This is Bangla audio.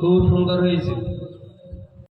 খুব সুন্দর হয়েছে।